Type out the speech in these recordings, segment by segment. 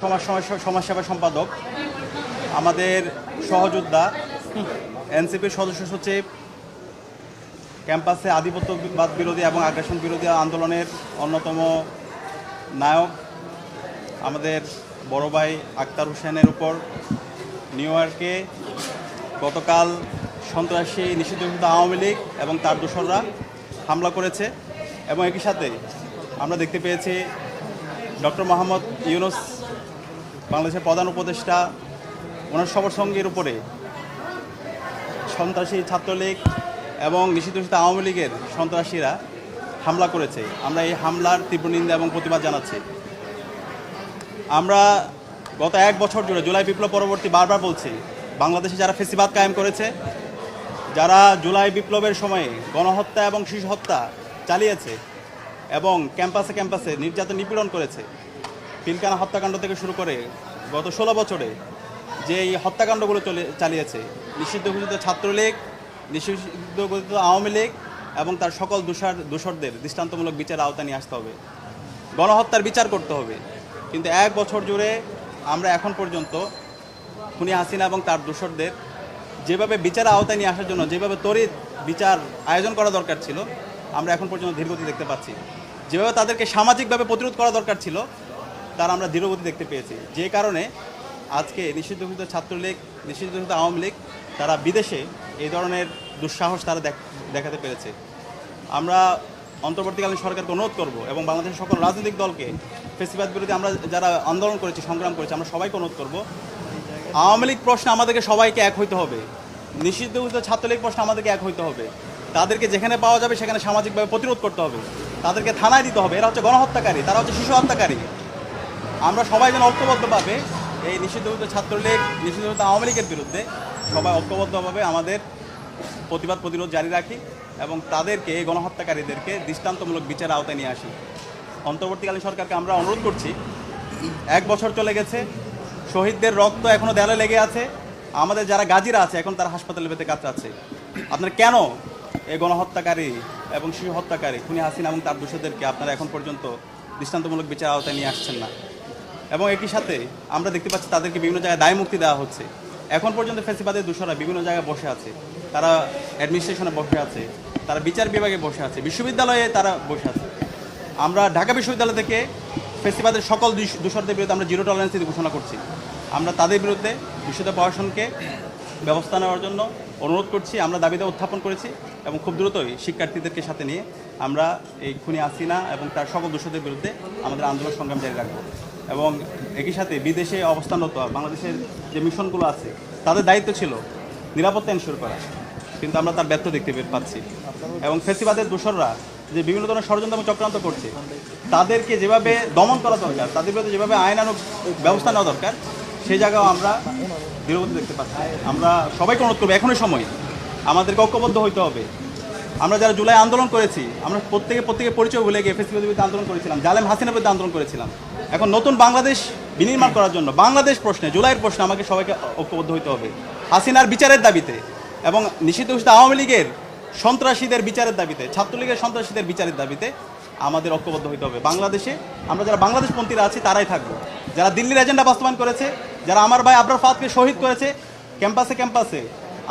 সমাজ সমাজ- সমাজসেবা সম্পাদক, আমাদের সহযোদ্ধা, এনসিপির সদস্য সচিব ক্যাম্পাসে আধিপত্যবাদ বিরোধী এবং আগ্রাসন বিরোধী আন্দোলনের অন্যতম নায়ক, আমাদের বড় ভাই আক্তার হোসেনের উপর। নিউ ইয়র্কে গতকাল সন্ত্রাসী নিষিদ্ধ আওয়ামী লীগ এবং তার দোসররা হামলা করেছে এবং একই সাথে আমরা দেখতে পেয়েছি ডক্টর মোহাম্মদ ইউনুস বাংলাদেশের প্রধান উপদেষ্টা, ওনার সবার সঙ্গীর উপরে সন্ত্রাসী ছাত্রলীগ এবং নিষিদ্ধ আওয়ামী লীগের সন্ত্রাসীরা হামলা করেছে। আমরা এই হামলার তীব্র নিন্দা এবং প্রতিবাদ জানাচ্ছি। আমরা গত এক বছর জুড়ে জুলাই বিপ্লব পরবর্তী বারবার বলছি, বাংলাদেশে যারা ফেসিবাদ কায়েম করেছে, যারা জুলাই বিপ্লবের সময়ে গণহত্যা এবং শিশু হত্যা চালিয়েছে এবং ক্যাম্পাসে ক্যাম্পাসে নির্যাতন নিপীড়ন করেছে পিলকানা হত্যাকাণ্ড থেকে শুরু করে গত ষোলো বছরে যে এই হত্যাকাণ্ডগুলো চলে, চালিয়েছে, নিষিদ্ধ ঘোষিত ছাত্রলীগ, নিষিদ্ধ ঘোষিত আওয়ামী লীগ এবং তার সকল দোষার, দোষরদের দৃষ্টান্তমূলক বিচার আওতায় নিয়ে আসতে হবে। গণহত্যার বিচার করতে হবে। কিন্তু এক বছর জুড়ে আমরা এখন পর্যন্ত খুনি হাসিনা এবং তার দোষরদের যেভাবে বিচার আওতায় নিয়ে আসার জন্য, যেভাবে তড়িৎ বিচার আয়োজন করা দরকার ছিল, আমরা এখন পর্যন্ত ধীরগতি দেখতে পাচ্ছি। যেভাবে তাদেরকে সামাজিকভাবে প্রতিরোধ করা দরকার ছিল তার আমরা ধীরগতি দেখতে পেয়েছি। যে কারণে আজকে নিষিদ্ধ ঘোষিত ছাত্রলীগ, নিষিদ্ধ ঘোষিত আওয়ামী লীগ, তারা বিদেশে এই ধরনের দুঃসাহস তারা দেখাতে পেরেছে। আমরা অন্তর্বর্তীকালীন সরকারকে অনুরোধ করব এবং বাংলাদেশের সকল রাজনৈতিক দলকে ফেসিবাদ বিরোধী আমরা যারা আন্দোলন করেছি, সংগ্রাম করেছি, আমরা সবাইকে অনুরোধ করব। আওয়ামী লীগ প্রশ্নে আমাদেরকে সবাইকে এক হইতে হবে। নিষিদ্ধ ছাত্রলীগ প্রশ্নে আমাদেরকে এক হইতে হবে। তাদেরকে যেখানে পাওয়া যাবে সেখানে সামাজিকভাবে প্রতিরোধ করতে হবে। তাদেরকে থানায় দিতে হবে। এরা হচ্ছে গণহত্যাকারী, তারা হচ্ছে শিশু হত্যাকারী। আমরা সবাই যেন ঐক্যবদ্ধভাবে এই নিষিদ্ধঘোষিত ছাত্রলীগ নিষিদ্ধঘোষিত আওয়ামী লীগের বিরুদ্ধে সবাই ঐক্যবদ্ধভাবে আমাদের প্রতিবাদ প্রতিরোধ জারি রাখি এবং তাদেরকে এই গণহত্যাকারীদেরকে দৃষ্টান্তমূলক বিচার আওতায় নিয়ে আসি। অন্তর্বর্তীকালীন সরকারকে আমরা অনুরোধ করছি, এক বছর চলে গেছে, শহীদদের রক্ত এখনও দেয়ালে লেগে আছে, আমাদের যারা গাজীরা আছে, এখন তারা হাসপাতালে বেঁধে কাতরাচ্ছে। আপনার কেন এই গণহত্যাকারী এবং শিশু হত্যাকারী খুনি হাসিনা এবং তার দোষীদেরকে আপনারা এখন পর্যন্ত দৃষ্টান্তমূলক বিচার আওতায় নিয়ে আসছেন না? এবং একই সাথে আমরা দেখতে পাচ্ছি তাদেরকে বিভিন্ন জায়গায় দায় মুক্তি দেওয়া হচ্ছে। এখন পর্যন্ত ফেসিবাদের দোষরা বিভিন্ন জায়গায় বসে আছে। তারা অ্যাডমিনিস্ট্রেশনে বসে আছে, তারা বিচার বিভাগে বসে আছে, বিশ্ববিদ্যালয়ে তারা বসে আছে। আমরা ঢাকা বিশ্ববিদ্যালয় থেকে ফেসিবাদের সকল দূষ- দূষরদের বিরুদ্ধে আমরা জিরো টলারেন্স নীতি ঘোষণা করছি। আমরা তাদের বিরুদ্ধে বিশ্ববিদ্যালয় প্রশাসনকে ব্যবস্থা নেওয়ার জন্য অনুরোধ করছি, আমরা দাবিতে উত্থাপন করেছি এবং খুব দ্রুতই শিক্ষার্থীদেরকে সাথে নিয়ে আমরা এই খুনি আসিনা এবং তার সকল দোষদের বিরুদ্ধে আমাদের আন্দোলন সংগ্রাম জারি রাখব। এবং একই সাথে বিদেশে অবস্থানরত বাংলাদেশের যে মিশনগুলো আছে, তাদের দায়িত্ব ছিল নিরাপত্তা এনশোর করা। কিন্তু আমরা তার ব্যর্থ দেখতে পাচ্ছি। এবং ফেসিবাদের দোসররা যে বিভিন্ন ধরনের ষড়যন্ত্র এবং চক্রান্ত করছে, তাদেরকে যেভাবে দমন করা দরকার, তাদের বিরুদ্ধে যেভাবে আইনানুগ ব্যবস্থা নেওয়া দরকার সেই জায়গাও আমরা দৃঢ়গতি দেখতে পাচ্ছি। আমরা সবাইকে অনুরোধ করব, এখনই সময়। আমাদেরকে ঐক্যবদ্ধ হইতে হবে। আমরা যারা জুলাই আন্দোলন করেছি, আমরা প্রত্যেকে প্রত্যেকে পরিচয় ভুলে গিয়ে ফেসিবাদের বিরুদ্ধে আন্দোলন করেছিলাম, জালেম হাসিনার বিরুদ্ধে আন্দোলন করেছিলাম। এখন নতুন বাংলাদেশ বিনির্মাণ করার জন্য, বাংলাদেশ প্রশ্নে, জুলাইয়ের প্রশ্নে আমাকে সবাইকে ঐক্যবদ্ধ হইতে হবে। হাসিনার বিচারের দাবিতে এবং নিষিদ্ধ ঘোষিত আওয়ামী লীগের সন্ত্রাসীদের বিচারের দাবিতে, ছাত্রলীগের সন্ত্রাসীদের বিচারের দাবিতে আমাদের ঐক্যবদ্ধ হইতে হবে। বাংলাদেশে আমরা যারা বাংলাদেশপন্থীরা আছি, তারাই থাকব। যারা দিল্লির এজেন্ডা বাস্তবায়ন করেছে, যারা আমার ভাই আবরার ফাদকে শহীদ করেছে ক্যাম্পাসে ক্যাম্পাসে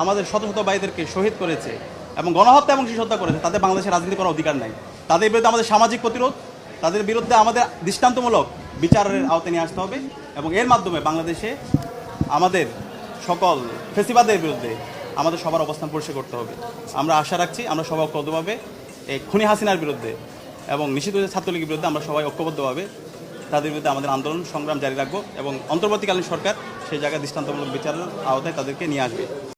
আমাদের শত শত ভাইদেরকে শহীদ করেছে এবং গণহত্যা এবং শিশু হত্যা করেছে, তাদের বাংলাদেশের রাজনীতি করার অধিকার নাই। তাদের বিরুদ্ধে আমাদের সামাজিক প্রতিরোধ, তাদের বিরুদ্ধে আমাদের দৃষ্টান্তমূলক বিচারের আওতায় নিয়ে আসতে হবে এবং এর মাধ্যমে বাংলাদেশে আমাদের সকল ফেসিবাদের বিরুদ্ধে আমাদের সবার অবস্থান পরিষ্কার করতে হবে। আমরা আশা রাখছি আমরা সবাই ঐক্যবদ্ধভাবে এই খুনি হাসিনার বিরুদ্ধে এবং নিষিদ্ধ ছাত্রলীগের বিরুদ্ধে আমরা সবাই ঐক্যবদ্ধভাবে তাদের বিরুদ্ধে আমাদের আন্দোলন সংগ্রাম জারি রাখব এবং অন্তর্বর্তীকালীন সরকার সেই জায়গায় দৃষ্টান্তমূলক বিচারের আওতায় তাদেরকে নিয়ে আসবে।